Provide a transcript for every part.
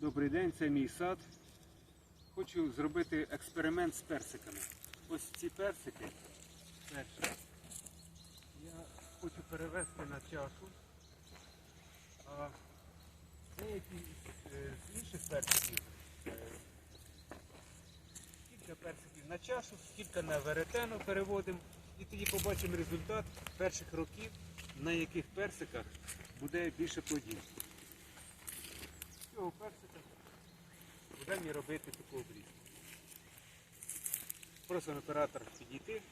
Добрий день, це мій сад. Хочу зробити експеримент з персиками. Ось ці персики. Перші. Я хочу перевести на чашу. А деякі е, з інших персиків. е, Кілька персиків на чашу, кілька на веретено переводимо. І тоді побачимо результат перших років, на яких персиках буде більше плодів. З персика будемо робити таку обрізку. Просимо оператор підійти.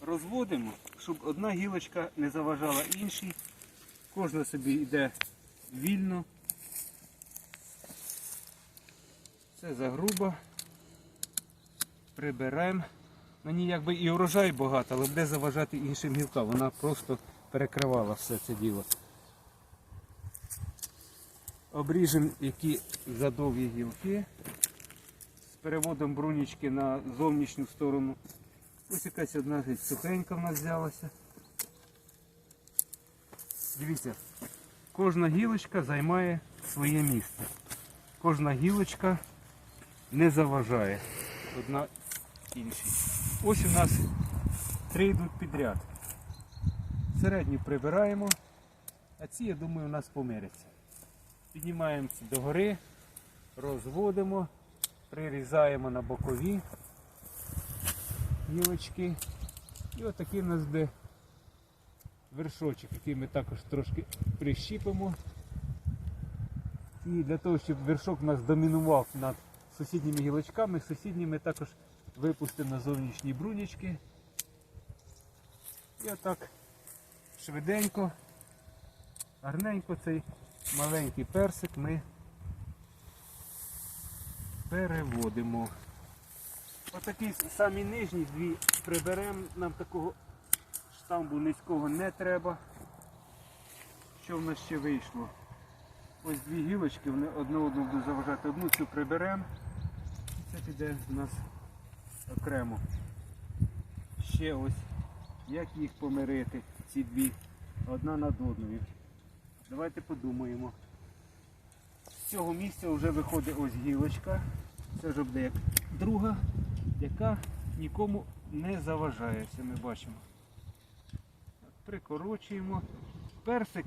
Розводимо, щоб одна гілочка не заважала іншій. Кожна собі йде вільно. Це загруба. Приберемо. На ній якби і урожай багато, але буде заважати іншим гілкам. Вона просто перекривала все це діло. Обріжемо які задовгі гілки. З переводом брунічки на зовнішню сторону. Ось якась одна сухенька в нас взялася. Дивіться, кожна гілочка займає своє місце. Кожна гілочка не заважає одна іншій. Ось у нас три йдуть підряд. Середню прибираємо, а ці, я думаю, у нас помиряться. Піднімаємося догори, розводимо, прирізаємо на бокові гілочки. І отакий у нас буде вершочок, який ми також трошки прищіпимо. І для того, щоб вершок у нас домінував над сусідніми гілочками, сусідні ми також випустимо на зовнішні брунічки. І отак швиденько, гарненько цей маленький персик ми переводимо. Отакі самі нижні дві приберемо, нам такого штамбу низького не треба. Що в нас ще вийшло? Ось дві гілочки, вони одне одну будуть заважати. Одну цю приберемо. Це піде у нас окремо. Ще ось, як їх помирити, ці дві, одна над одною. Давайте подумаємо. З цього місця вже виходить ось гілочка. Це вже буде як друга, яка нікому не заважає. Це ми бачимо. Прикорочуємо. Персик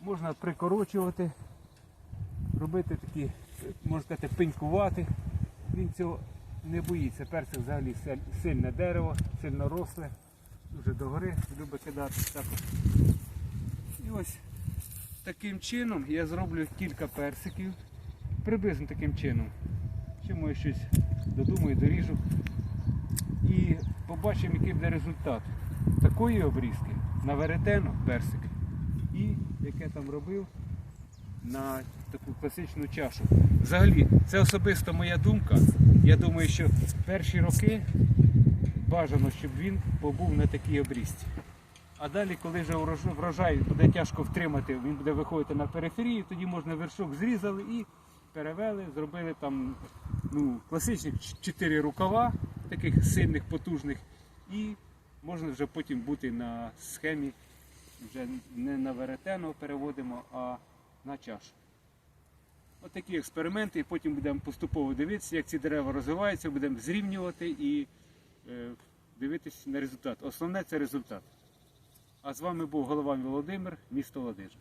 можна прикорочувати, робити такі, можна сказати, пенькувати. Він цього не боїться. Персик взагалі сильне дерево, сильно росле, дуже догори, любить кидати також. І ось таким чином я зроблю кілька персиків. Приблизно таким чином. Ще може щось додумаю, доріжу. І побачимо, який буде результат такої обрізки на веретено персик. І яке там робив на таку класичну чашу. Взагалі, це особисто моя думка. Я думаю, що перші роки бажано, щоб він побув на такій обрізці. А далі, коли вже врожай буде тяжко втримати, він буде виходити на периферію, тоді можна вершок зрізали і перевели, зробили там ну, класичних ч- чотири рукава, таких сильних, потужних, і можна вже потім бути на схемі, вже не на веретено переводимо, а на чашу. От такі експерименти, і потім будемо поступово дивитися, як ці дерева розвиваються, будемо зрівнювати і е, дивитися на результат. Основне це результат. А з вами був голова Володимир, місто Ладижа.